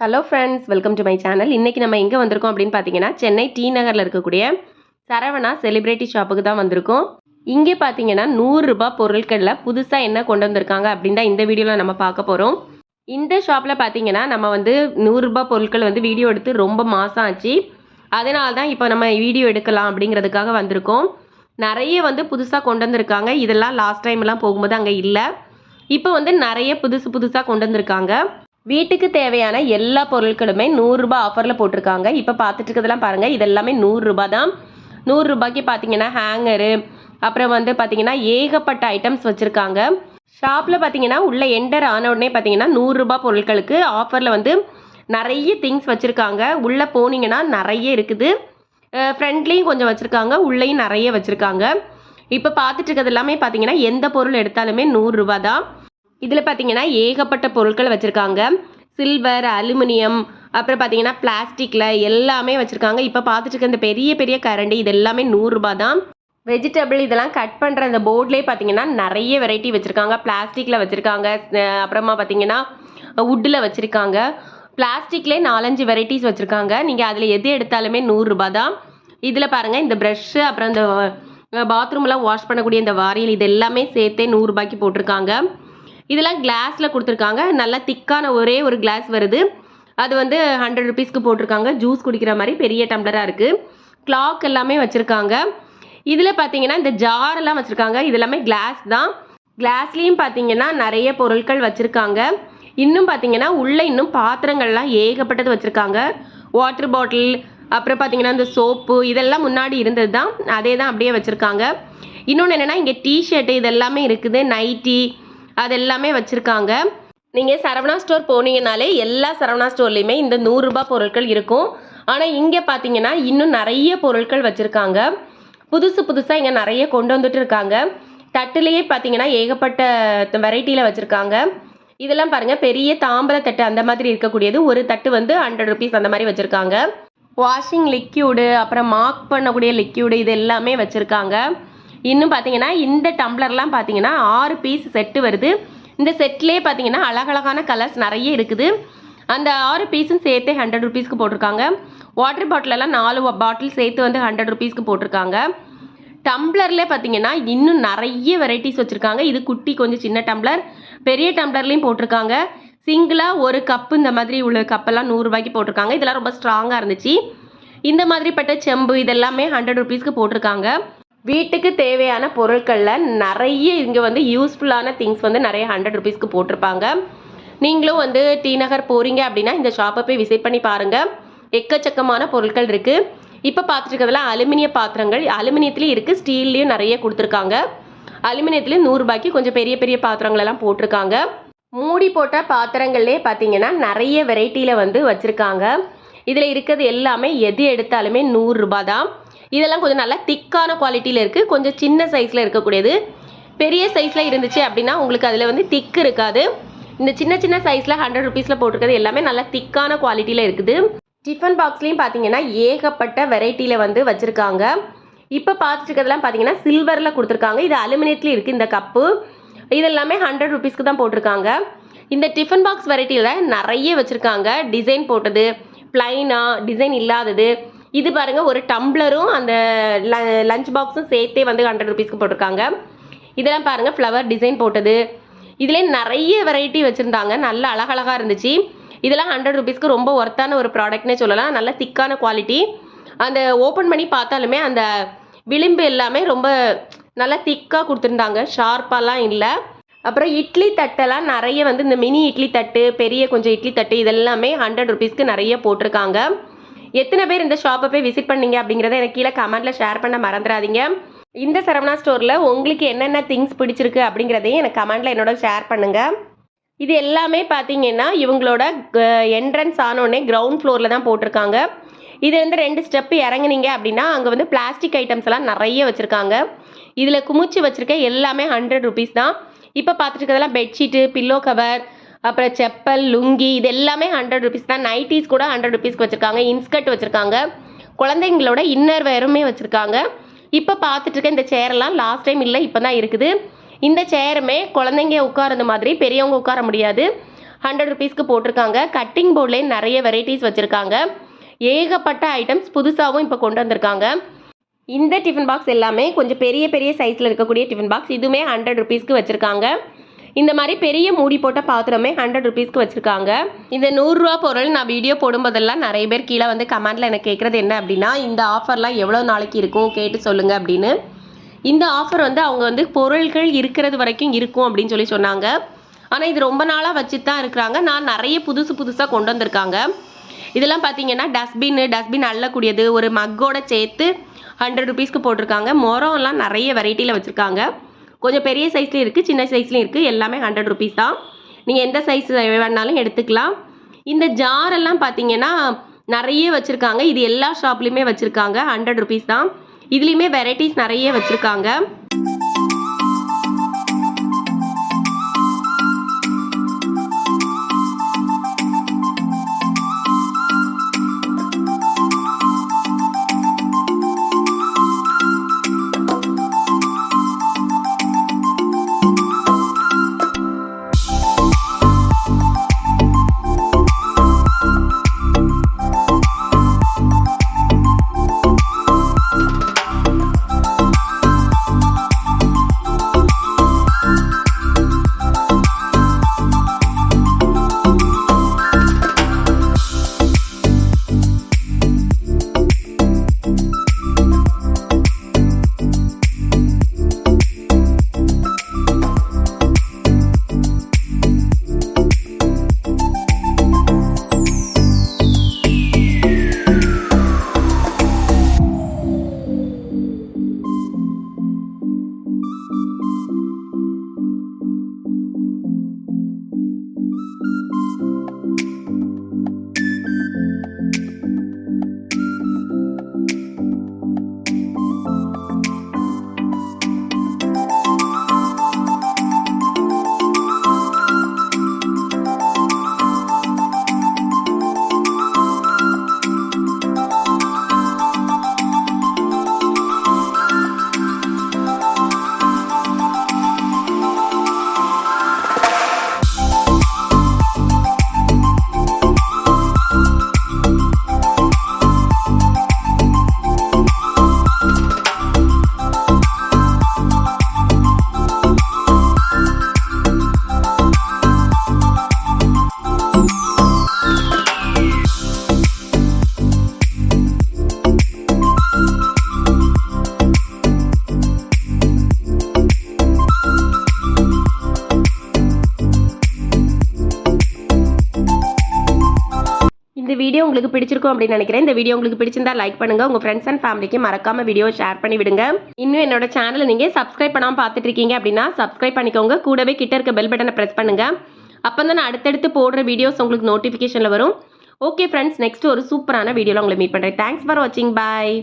Hello friends welcome to my channel இன்றைக்கி நம்ம எங்கே வந்திருக்கோம் அப்படின்னு பார்த்தீங்கன்னா சென்னை டி நகரில் இருக்கக்கூடிய சரவணா செலிப்ரிட்டி ஷாப்புக்கு தான் வந்திருக்கோம். இங்கே பார்த்தீங்கன்னா நூறுரூபா பொருட்களில் புதுசாக என்ன கொண்டு வந்திருக்காங்க அப்படின்னு தான் இந்த வீடியோவில் நம்ம பார்க்க போகிறோம் இந்த ஷாப்பில் பார்த்தீங்கன்னா நம்ம வந்து நூறுரூபா பொருட்கள் வந்து வீடியோ எடுத்து ரொம்ப மாதம் ஆச்சு. அதனால தான் இப்போ நம்ம வீடியோ எடுக்கலாம் அப்படிங்கிறதுக்காக வந்திருக்கோம். நிறைய வந்து புதுசாக கொண்டு வந்திருக்காங்க. இதெல்லாம் லாஸ்ட் டைம்லாம் போகும்போது அங்கே இல்லை. இப்போ வந்து நிறைய புதுசு புதுசாக கொண்டு வந்திருக்காங்க. வீட்டுக்கு தேவையான எல்லா பொருட்களுமே நூறுரூபா ஆஃபரில் போட்டிருக்காங்க. இப்போ பார்த்துட்டு இருக்கிறதெல்லாம் பாருங்கள் இதெல்லாமே நூறுரூபா தான். நூறுரூபாய்க்கு பார்த்தீங்கன்னா ஹேங்கரு அப்புறம் வந்து பார்த்தீங்கன்னா ஏகப்பட்ட ஐட்டம்ஸ் வச்சுருக்காங்க. ஷாப்பில் பார்த்தீங்கன்னா உள்ள என்டர் ஆன உடனே பார்த்தீங்கன்னா நூறுரூபா பொருட்களுக்கு ஆஃபரில் வந்து நிறைய திங்ஸ் வச்சுருக்காங்க. உள்ளே போனீங்கன்னா நிறைய இருக்குது. ஃப்ரெண்ட்லேயும் கொஞ்சம் வச்சுருக்காங்க. உள்ளேயும் நிறைய வச்சுருக்காங்க. இப்போ பார்த்துட்டு இருக்கிறது எல்லாமே பார்த்தீங்கன்னா எந்த பொருள் எடுத்தாலுமே நூறுரூபா தான். இதில் பார்த்தீங்கன்னா ஏகப்பட்ட பொருட்கள் வச்சுருக்காங்க. சில்வர் அலுமினியம் அப்புறம் பார்த்தீங்கன்னா பிளாஸ்டிக்கில் எல்லாமே வச்சுருக்காங்க. இப்போ பார்த்துட்டு இருக்க இந்த பெரிய பெரிய கரண்டி இது எல்லாமே நூறுரூபா தான். வெஜிடபிள் இதெல்லாம் கட் பண்ணுற அந்த போர்ட்லேயே பார்த்தீங்கன்னா நிறைய வெரைட்டி வச்சுருக்காங்க. பிளாஸ்டிக்கில் வச்சுருக்காங்க. அப்புறமா பார்த்தீங்கன்னா வுட்டில் வச்சுருக்காங்க. பிளாஸ்டிக்லேயே நாலஞ்சு வெரைட்டிஸ் வச்சுருக்காங்க. நீங்கள் அதில் எது எடுத்தாலுமே நூறுரூபா தான். இதில் பாருங்கள் இந்த ப்ரஷ்ஷு அப்புறம் இந்த பாத்ரூம்லாம் வாஷ் பண்ணக்கூடிய இந்த வாரியல் இது எல்லாமே சேர்த்தே நூறுரூபாய்க்கு போட்டிருக்காங்க. இதெல்லாம் கிளாஸில் கொடுத்துருக்காங்க. நல்லா திக்கான ஒரே ஒரு கிளாஸ் வருது. அது வந்து ஹண்ட்ரட் ருபீஸ்க்கு போட்டிருக்காங்க. ஜூஸ் குடிக்கிற மாதிரி பெரிய டம்ளராக இருக்குது கிளாக் எல்லாமே வச்சுருக்காங்க. இதில் பார்த்தீங்கன்னா இந்த ஜாரெல்லாம் வச்சுருக்காங்க. இது எல்லாமே கிளாஸ் தான். கிளாஸ்லேயும் பார்த்தீங்கன்னா நிறைய பொருட்கள் வச்சுருக்காங்க. இன்னும் பார்த்தீங்கன்னா உள்ளே இன்னும் பாத்திரங்கள்லாம் ஏகப்பட்டது வச்சுருக்காங்க. வாட்டர் பாட்டில் அப்புறம் பார்த்தீங்கன்னா இந்த சோப்பு இதெல்லாம் முன்னாடி இருந்தது தான். அதே தான் அப்படியே வச்சுருக்காங்க. இன்னொன்று என்னென்னா இங்கே டிஷர்ட்டு இதெல்லாமே இருக்குது. நைட்டி அது எல்லாமே வச்சுருக்காங்க. நீங்கள் சரவணா ஸ்டோர் போனீங்கனாலே எல்லா சரவணா ஸ்டோர்லேயுமே இந்த நூறுரூபா பொருட்கள் இருக்கும். ஆனால் இங்கே பார்த்தீங்கன்னா இன்னும் நிறைய பொருட்கள் வச்சுருக்காங்க. புதுசு புதுசாக இங்கே நிறைய கொண்டு வந்துட்டு இருக்காங்க. தட்டுலேயே பார்த்தீங்கன்னா ஏகப்பட்ட வெரைட்டியில் வச்சுருக்காங்க. இதெல்லாம் பாருங்கள் பெரிய தாம்பர தட்டு அந்த மாதிரி இருக்கக்கூடியது. ஒரு தட்டு வந்து ஹண்ட்ரட் ருபீஸ் அந்த மாதிரி வச்சுருக்காங்க. வாஷிங் லிக்யூடு அப்புறம் மார்க் பண்ணக்கூடிய லிக்யூடு இது எல்லாமே வச்சுருக்காங்க. இன்னும் பார்த்தீங்கன்னா இந்த டம்ளர்லாம் பார்த்தீங்கன்னா ஆறு பீஸ் செட்டு வருது. இந்த செட்லேயே பார்த்தீங்கன்னா அழகழகான கலர்ஸ் நிறைய இருக்குது. அந்த ஆறு பீஸும் சேர்த்தே ஹண்ட்ரட் ருபீஸ்க்கு போட்டிருக்காங்க. வாட்டர் பாட்டிலெல்லாம் நாலு பாட்டில் சேர்த்து வந்து ஹண்ட்ரட் ருபீஸ்க்கு போட்டிருக்காங்க. டம்ளர்லேயே பார்த்தீங்கன்னா இன்னும் நிறைய வெரைட்டிஸ் வச்சுருக்காங்க. இது குட்டி கொஞ்சம் சின்ன டம்ளர். பெரிய டம்ளர்லேயும் போட்டிருக்காங்க. சிங்கிளாக ஒரு கப்பு இந்த மாதிரி உள்ள கப்பெல்லாம் நூறுரூபாய்க்கு போட்டிருக்காங்க. இதெல்லாம் ரொம்ப ஸ்ட்ராங்காக இருந்துச்சு. இந்த மாதிரிப்பட்ட செம்பு இதெல்லாமே ஹண்ட்ரட் ருபீஸ்க்கு போட்டிருக்காங்க. வீட்டுக்கு தேவையான பொருட்களில் நிறைய இங்கே வந்து யூஸ்ஃபுல்லான திங்ஸ் வந்து நிறைய ஹண்ட்ரட் ருபீஸ்க்கு போட்டிருப்பாங்க. நீங்களும் வந்து டி நகர் போகிறீங்க அப்படின்னா இந்த ஷாப்பை போய் விசிட் பண்ணி பாருங்கள் எக்கச்சக்கமான பொருட்கள் இருக்குது இப்போ பார்த்துட்டு இருக்கிறதுலாம் அலுமினிய பாத்திரங்கள் அலுமினியத்துலேயும் இருக்குது ஸ்டீல்லையும் நிறைய கொடுத்துருக்காங்க. அலுமினியத்துலேயும் நூறுரூபாய்க்கு கொஞ்சம் பெரிய பெரிய பாத்திரங்கள் எல்லாம் போட்டிருக்காங்க. மூடி போட்ட பாத்திரங்கள்லேயே பார்த்தீங்கன்னா நிறைய வெரைட்டியில் வந்து வச்சுருக்காங்க. இதில் இருக்கிறது எல்லாமே எது எடுத்தாலுமே நூறுரூபா தான். இதெல்லாம் கொஞ்சம் நல்லா திக்கான குவாலிட்டியில் இருக்குது கொஞ்சம் சின்ன சைஸில் இருக்கக்கூடியது. பெரிய சைஸில் இருந்துச்சு அப்படின்னா உங்களுக்கு அதில் வந்து திக்கு இருக்காது. இந்த சின்ன சின்ன சைஸில் ஹண்ட்ரட் ருபீஸில் போட்டிருக்கிறது எல்லாமே நல்லா திக்கான குவாலிட்டியில் இருக்குது. டிஃபன் பாக்ஸ்லேயும் பார்த்தீங்கன்னா ஏகப்பட்ட வெரைட்டியில் வந்து வச்சுருக்காங்க. இப்போ பார்த்துட்டுக்கிறதுலாம் பார்த்தீங்கன்னா சில்வரில் கொடுத்துருக்காங்க. இது அலுமினியத்துலேயும் இருக்குது இந்த கப்பு இதெல்லாமே ஹண்ட்ரட் ருபீஸ்க்கு தான் போட்டிருக்காங்க. இந்த டிஃபன் பாக்ஸ் வெரைட்டியில் நிறைய வச்சுருக்காங்க. டிசைன் போட்டது பிளைனாக டிசைன் இல்லாதது. இது பாருங்கள் ஒரு டம்ளரும் அந்த லஞ்ச் பாக்ஸும் சேர்த்தே வந்து ஹண்ட்ரட் ருபீஸ்க்கு போட்டிருக்காங்க. இதெல்லாம் பாருங்கள் ஃப்ளவர் டிசைன் போட்டது. இதிலே நிறைய வெரைட்டி வச்சுருந்தாங்க. நல்ல அழகழகாக இருந்துச்சு. இதெல்லாம் ஹண்ட்ரட் ருபீஸ்க்கு ரொம்ப ஒர்த்தான ஒரு ப்ராடக்ட்னே சொல்லலாம். நல்ல திக்கான குவாலிட்டி அந்த ஓப்பன் பண்ணி பார்த்தாலுமே அந்த விளிம்பு எல்லாமே ரொம்ப நல்லா திக்காக கொடுத்துருந்தாங்க. ஷார்ப்பாலாம் இல்லை. அப்புறம் இட்லி தட்டெல்லாம் நிறைய வந்து இந்த மினி இட்லி தட்டு பெரிய கொஞ்சம் இட்லி தட்டு இதெல்லாமே ஹண்ட்ரட் ருபீஸ்க்கு நிறைய போட்டிருக்காங்க. எத்தனை பேர் இந்த ஷாப்பை போய் விசிட் பண்ணீங்க அப்படிங்கிறத எனக்கு கீழே கமெண்ட்டில் ஷேர் பண்ண மறந்துடாதீங்க. இந்த சரவணா ஸ்டோரில் உங்களுக்கு என்னென்ன திங்ஸ் பிடிச்சிருக்கு அப்படிங்கிறதையும் எனக்கு கமெண்ட்டில் என்னோட ஷேர் பண்ணுங்கள் இது எல்லாமே பார்த்தீங்கன்னா இவங்களோட என்ட்ரன்ஸ் ஆனோடனே கிரவுண்ட் ஃப்ளோரில் தான் போட்டிருக்காங்க. இது வந்து ரெண்டு ஸ்டெப்பு இறங்குனீங்க அப்படின்னா அங்கே வந்து பிளாஸ்டிக் ஐட்டம்ஸ் எல்லாம் நிறைய வச்சுருக்காங்க. இதில் குமிச்சு வச்சுருக்க எல்லாமே ஹண்ட்ரட் ருபீஸ் தான். இப்போ பார்த்துட்டு இருக்கிறதெல்லாம் பெட்ஷீட்டு பில்லோ கவர் அப்புறம் செப்பல் லுங்கி இது எல்லாமே ஹண்ட்ரட் ருபீஸ் தான். நைட்டிஸ் கூட ஹண்ட்ரட் ருபீஸ்க்கு வச்சுருக்காங்க. இன்ஸ்கர்ட் வச்சுருக்காங்க. குழந்தைங்களோட இன்னர் வேருமே வச்சுருக்காங்க. இப்போ பார்த்துட்டு இருக்க இந்த சேரெல்லாம் லாஸ்ட் டைம் இல்லை இப்போ தான் இருக்குது. இந்த சேருமே குழந்தைங்க உட்கார்ந்த மாதிரி பெரியவங்க உட்கார முடியாது. ஹண்ட்ரட் ருபீஸ்க்கு போட்டிருக்காங்க. கட்டிங் போர்ட்லேயே நிறைய வெரைட்டிஸ் வச்சுருக்காங்க. ஏகப்பட்ட ஐட்டம்ஸ் புதுசாகவும் இப்போ கொண்டு வந்திருக்காங்க. இந்த டிஃபன் பாக்ஸ் எல்லாமே கொஞ்சம் பெரிய பெரிய சைஸில் இருக்கக்கூடிய டிஃபன் பாக்ஸ் இதுவுமே ஹண்ட்ரட் ருபீஸ்க்கு வச்சுருக்காங்க. இந்த மாதிரி பெரிய மூடி போட்ட பாத்திரமே ஹண்ட்ரட் ருபீஸ்க்கு வச்சுருக்காங்க. இந்த நூறுரூவா பொருள் நான் வீடியோ போடும்போதெல்லாம் நிறைய பேர் கீழே வந்து கமெண்டில் எனக்கு கேட்குறது என்ன அப்படின்னா இந்த ஆஃபர்லாம் எவ்வளோ நாளைக்கு இருக்கும்? கேட்டு சொல்லுங்கள் அப்படின்னு. இந்த ஆஃபர் வந்து அவங்க வந்து பொருள்கள் இருக்கிறது வரைக்கும் இருக்கும் அப்படின்னு சொல்லி சொன்னாங்க. ஆனால் இது ரொம்ப நாளாக வச்சு தான் இருக்கிறாங்க. நான் நிறைய புதுசு புதுசாக கொண்டு வந்திருக்காங்க. இதெல்லாம் பார்த்தீங்கன்னா டஸ்ட்பின் டஸ்ட்பின் அள்ளக்கூடியது ஒரு மக்கோட சேர்த்து ஹண்ட்ரட் ருபீஸ்க்கு போட்டிருக்காங்க. மொரம்லாம் நிறைய வெரைட்டியில் வச்சுருக்காங்க. கொஞ்சம் பெரிய சைஸ்லேயும் இருக்குது சின்ன சைஸ்லேயும் இருக்குது எல்லாமே ஹண்ட்ரட் ருபீஸ் தான். நீங்கள் எந்த சைஸ் வேணாலும் எடுத்துக்கலாம். இந்த ஜாரெல்லாம் பார்த்தீங்கன்னா நிறைய வச்சுருக்காங்க. இது எல்லா ஷாப்லேயுமே வச்சுருக்காங்க. ஹண்ட்ரட் ருபீஸ் தான். இதுலேயுமே வெரைட்டிஸ் நிறைய வச்சுருக்காங்க. வீடியோ உங்களுக்கு பிடிச்சிருக்கும் அப்படின்னு நினைக்கிறேன். இந்த வீடியோ உங்களுக்கு பிடிச்சிருந்தா லைக் பண்ணுங்க. உங்க ஃப்ரெண்ட்ஸ் அண்ட் ஃபேமிலிக்கு மறக்காம வீடியோ ஷேர் பண்ணி விடுங்க. இன்னும் என்னோட சேனலை நீங்க சப்ஸ்கிரைப் பண்ணாம பார்த்துட்டு இருக்கீங்க அப்படின்னா சப்ஸ்கிரைப் பண்ணிக்கோங்க. கூடவே கிட்ட இருக்க பெல் பட்டனை பிரஸ் பண்ணுங்க. அப்போ தான் நான் அடுத்தடுத்து போடுற வீடியோஸ் உங்களுக்கு நோட்டிஃபிகேஷனில் வரும். ஓகே ஃப்ரெண்ட்ஸ் நெக்ஸ்ட் ஒரு சூப்பரான வீடியோவில் உங்களை மீட் பண்ணுறேன் தேங்க்ஸ் ஃபார் வாட்சிங் பாய்